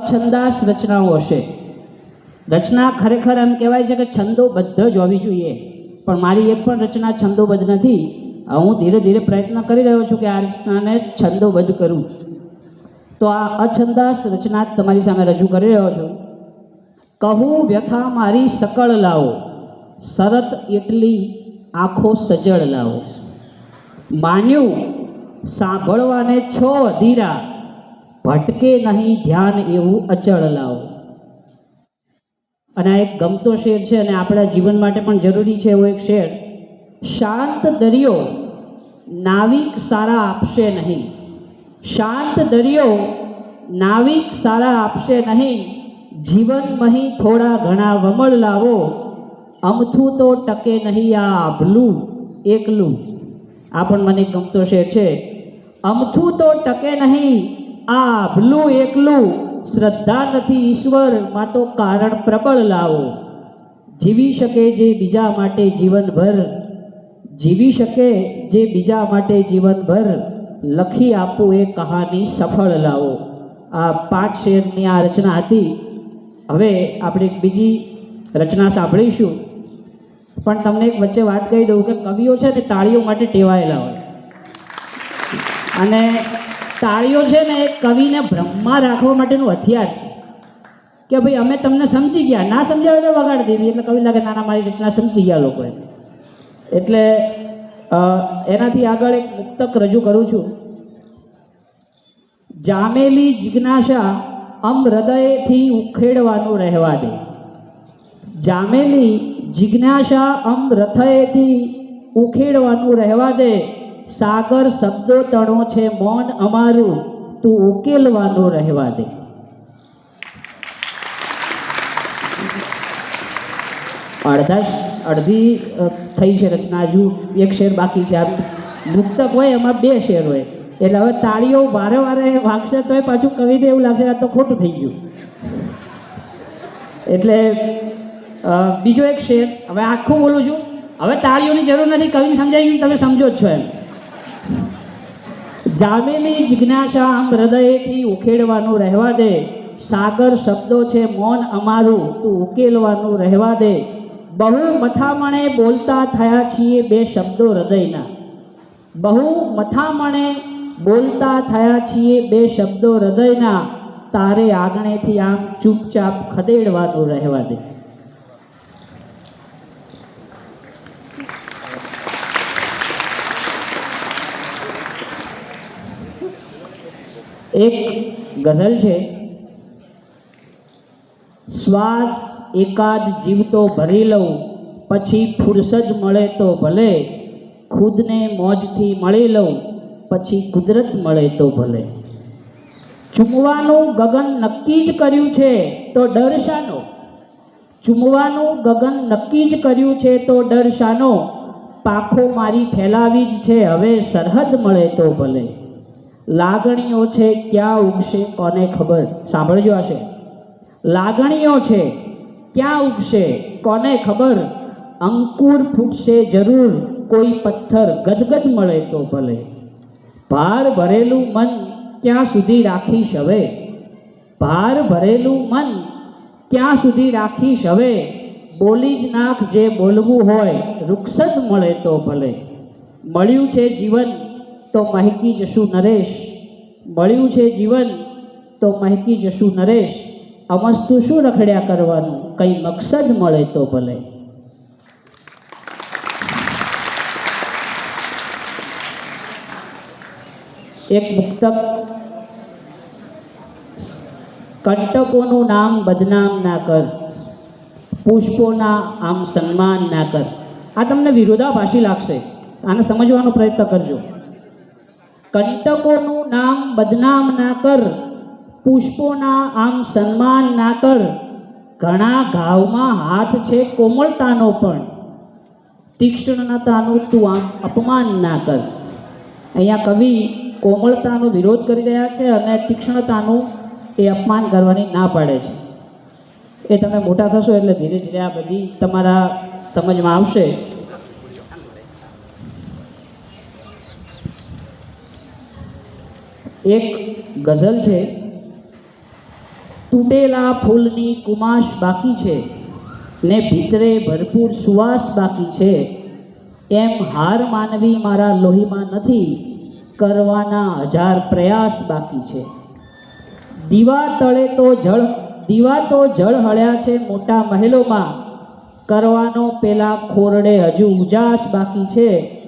અછંદાસ રચનાઓ હશે. રચના ખરેખર એમ કહેવાય છે કે છંદોબદ્ધ જ હોવી જોઈએ. પણ મારી એક પણ રચના છંદોબદ્ધ નથી. હું ધીરે ધીરે પ્રયત્ન કરી રહ્યો છું કે આ રચનાને છંદોબદ્ધ કરું. તો આ અછંદાસ રચના તમારી સામે રજૂ કરી રહ્યો છું. કહું વ્યથા મારી સકળ લાવો. શરત એટલી આંખો સજળ લાવો. માન્યું, સાંભળવાને છો અધીરા. ભટકે નહીં ધ્યાન એવું અચળ લાવો. અને આ એક ગમતો શેર છે અને આપણા જીવન માટે પણ જરૂરી છે એવો એક શેર. શાંત દરિયો નાવિક સારા આપશે નહીં. શાંત દરિયો નાવિક સારા આપશે નહીં. જીવન થોડા ઘણા વમળ લાવો. અમથું તો ટકે નહીં આ આભલું એકલું. આ પણ મને ગમતો શેર છે. અમથું તો ટકે નહીં આ આભલું એકલું શ્રદ્ધા નથી ઈશ્વરમાં તો કારણ પ્રબળ લાવો. જીવી શકે જે બીજા માટે જીવનભર, જીવી શકે જે બીજા માટે જીવનભર, લખી આપું એ કહાની સફળ લાવો. આ પાંચ શેરની આ રચના હતી? હવે આપણે એક બીજી રચના સાંભળીશું. પણ તમને એક વચ્ચે વાત કહી દઉં કે કવિઓ છે ને તાળીઓ માટે ટેવાયેલા હોય. અને તાળીઓ છે ને, એ કવિને બ્રહ્મા રાખવા માટેનું હથિયાર છે. કે ભાઈ, અમે તમને સમજી ગયા. ના સમજાવે તો વગાડી દેવી. એટલે કવિ લાગે નાના મારી રચના સમજી ગયા લોકોએ. એટલે એનાથી આગળ એક મુક્તક રજૂ કરું છું. જામેલી જિજ્ઞાસા અમ હૃદયથી ઉખેડવાનું રહેવા દે. જામેલી જિજ્ઞાસા અમ હૃદયથી ઉખેડવાનું રહેવા દે. સાગર શબ્દો તણો છે, મૌન અમારું, તું ઉકેલવાનું રહેવા દે. અડધા અડધી થઈ છે રચના, હજુ એક શેર બાકી છે. આ મુક્તક હોય, એમાં બે શેર હોય. એટલે હવે તાળીઓ વારે વારે વાગશે તોય પાછું કવિને એવું લાગશે આ તો ખોટું થઈ ગયું. એટલે બીજો એક શેર. હવે આખું બોલું છું. હવે તાળીઓની જરૂર નથી. કવિને સમજાઈ ગયું, તમે સમજો જ છો એમ. જામેલી જિજ્ઞાસા આમ હૃદયથી ઉખેડવાનું રહેવા દે. સાગર શબ્દો છે મૌન અમારું, તું ઉકેલવાનું રહેવા દે. બહુ મથામણે બોલતા થયા છીએ બે શબ્દો હૃદયના. બહુ મથામણે બોલતા થયા છીએ બે શબ્દો હૃદયના. તારે આગણેથી આમ ચૂપચાપ ખદેડવાનું રહેવા દે. એક ગઝલ છે. શ્વાસ એકાદ જીવતો ભરી લઉં, પછી ફુરસદ મળે તો ભલે, ખુદને મોજથી મળી લઉં, પછી કુદરત મળે તો ભલે. ચૂમવાનું ગગન નક્કી જ કર્યું છે તો ડર શાનો. ચૂમવાનું ગગન નક્કી જ કર્યું છે તો ડર શાનો. પાખો મારી ફેલાવી જ છે, હવે સરહદ મળે તો ભલે. લાગણીઓ છે, ક્યાં ઉગશે, કોને ખબર? સાંભળજો હશે લાગણીઓ છે, ક્યાં ઉગશે, કોને ખબર? અંકુર ફૂટશે જરૂર, કોઈ પથ્થર ગદગદ મળે તો ભલે. ભાર ભરેલું મન ક્યાં સુધી રાખીશ હવે? ભાર ભરેલું મન ક્યાં સુધી રાખીશ હવે? બોલી જ નાખ જે બોલવું હોય રૂક્ષદ મળે તો ભલે. મળ્યું છે જીવન તો મહેકી જશું નરેશ. મળ્યું છે જીવન, તો મહેકી જશું નરેશ. અમસ્તુ શું રખડ્યા કરવાનું? કંઈ મકસદ મળે તો ભલે. એક મુક્તક કંટકોનું નામ બદનામ ના કર, પુષ્પોના આમ સન્માન ના કર. આ તમને વિરોધાભાસી લાગશે. આને સમજવાનો પ્રયત્ન કરજો. કંટકોનું નામ બદનામ ના કર, પુષ્પોના આમ સન્માન ના કર. ઘણા ઘાવમાં હાથ છે કોમળતાનો પણ. તીક્ષ્ણતાનું તું આમ અપમાન ના કર. અહીંયા કવિ કોમળતાનો વિરોધ કરી રહ્યા છે અને તીક્ષ્ણતાનું એ અપમાન કરવાની ના પાડે છે. એ તમે મોટા થશો એટલે ધીરે ધીરે આ બધી તમારા સમજમાં આવશે. એક ગઝલ છે, તૂટેલા ફૂલની કુમાશ બાકી છે ને ભીતરે ભરપૂર સુવાસ બાકી છે. એમ હાર માનવી મારા લોહીમાં નથી, કરવાના હજાર પ્રયાસ બાકી છે. દીવા તળે તો જળ, દીવા તો જળ હળ્યા છે મોટા મહેલોમાં. કરવાનો પેલા ખોરડે હજુ ઉજાસ બાકી છે.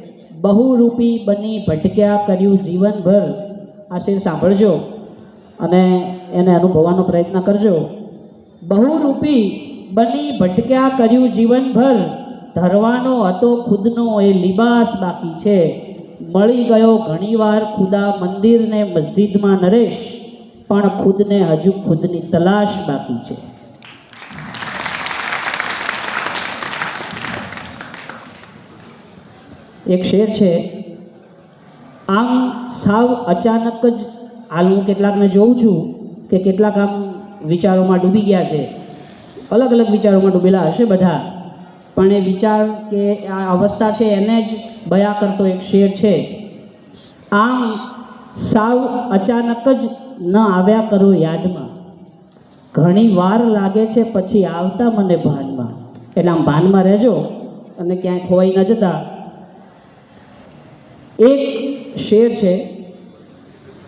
બહુરૂપી બની ભટક્યા કર્યું જીવનભર. આ શેર સાંભળજો અને એને અનુભવવાનો પ્રયત્ન કરજો. બહુરૂપી બની ભટક્યા કર્યું જીવનભર, ધરવાનો હતો ખુદનો એ લિબાસ બાકી છે. મળી ગયો ઘણીવાર ખુદા મંદિરને મસ્જિદમાં નરેશ, પણ ખુદને હજુ ખુદની તલાશ બાકી છે. એક શેર છે આમ સાવ અચાનક જ હાલ હું કેટલાકને જોઉં છું કે કેટલાક આમ વિચારોમાં ડૂબી ગયા છે. અલગ અલગ વિચારોમાં ડૂબેલા હશે બધા. પણ એ વિચાર કે આ અવસ્થા છે એને જ બયા કરતો એક શેર છે. આમ સાવ અચાનક જ ન આવ્યા કરો યાદમાં. ઘણી વાર લાગે છે પછી આવતા મને ભાનમાં. એટલે આમ ભાનમાં રહેજો અને ક્યાંય ખોવાઈ ન જતા. એક શેર છે.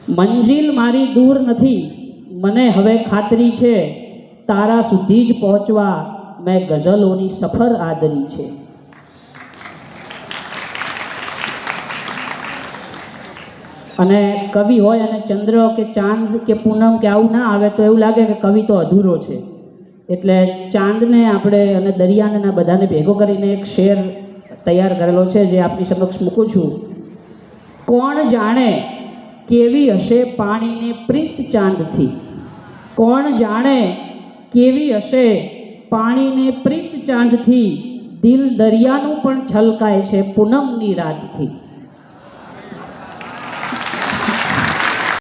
મંજિલ મારી દૂર નથી. મને હવે ખાતરી છે. તારા સુધી જ પહોંચવા મેં ગઝલોની સફર આદરી છે. અને કવિ હોય અને ચંદ્ર કે ચાંદ કે પૂનમ કે આવું ના આવે તો એવું લાગે કે કવિ તો અધૂરો છે. એટલે ચાંદને આપણે અને દરિયાને બધાને ભેગો કરીને એક શેર તૈયાર કરેલો છે જે આપની સમક્ષ મૂકું છું. કોણ જાણે કેવી હશે પાણીને પ્રીત ચાંદથી? કોણ જાણે કેવી હશે પાણીને પ્રીત ચાંદથી? દિલ દરિયાનું પણ છલકાય છે પૂનમની રાતથી.